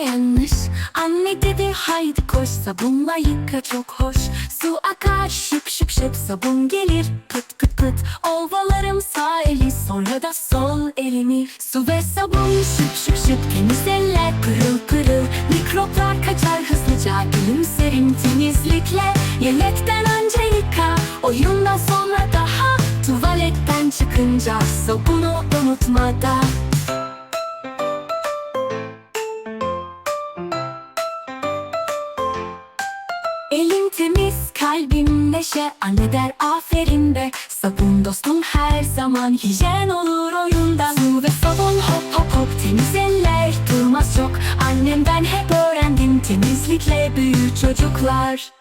yanlış. Anne dedi haydi koş sabunla yıka çok hoş. Su akar şıp şıp şıp sabun gelir. Pıt pıt pıt Ovalarım sağ eli sonra da sol elimi. Su ve sabun şıp şıp şıp temiz eller pırıl pırıl. Mikroplar kaçar hızlıca gülümserim temizlikle. Yemekten önce yıka oyundan sonra daha Tuvaletten çıkınca. Sabunu unutma Elim temiz, kalbim neşe Anne der aferin be Sabun dostum her zaman Hijyen olur oyunda. Su ve sabun hop hop hop Temiz eller durmaz çok. Annemden hep öğrendim Temizlikle büyür çocuklar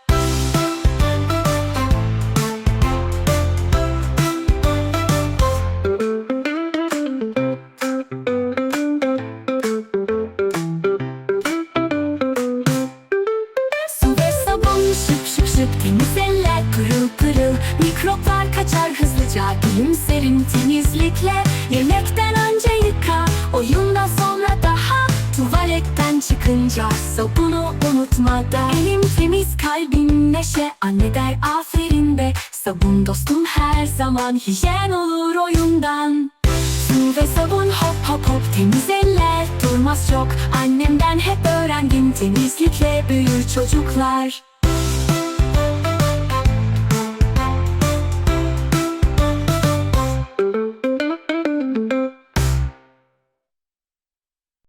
şıp şıp şıp Temiz eller pırıl pırıl Mikroplar kaçar hızlıca. Gülümserim temizlikle Yemekten önce yıka. Oyundan sonra daha Tuvaletten çıkınca. Sabunu unutma da. Elim temiz kalbim neşe. Anne der aferin be. Sabun dostum her zaman Hijyen olur oyundan. Su ve sabun hop hop hop Temiz eller. Durmaz çok. Annemden hep öğrendim Temizlikle büyür çocuklar